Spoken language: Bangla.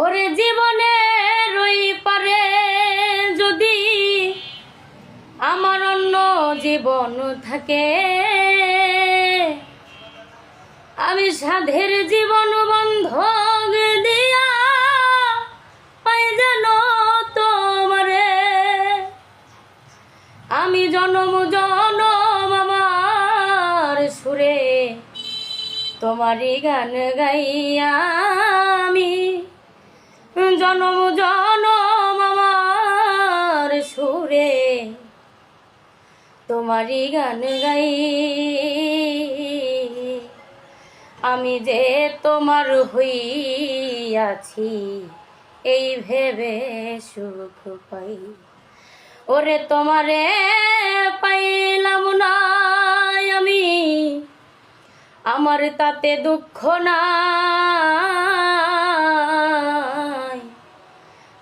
ওরে জীবনে রই পারে যদি আমার অন্য জীবন থাকে। আমি সাধের জীবন বন্ধক দিয়া পাই যেন তোমারে। আমি জনম জনম আমার সুরে তোমারই গান গাইয়া জনম জনম আমার সুরে। তোমারই গান গাই। আমি যে তোমার হইয়াছি, এই ভেবে সুখ পাই। ওরে তোমারে পাইলাম না আমি। আমার তাতে দুঃখ নাই।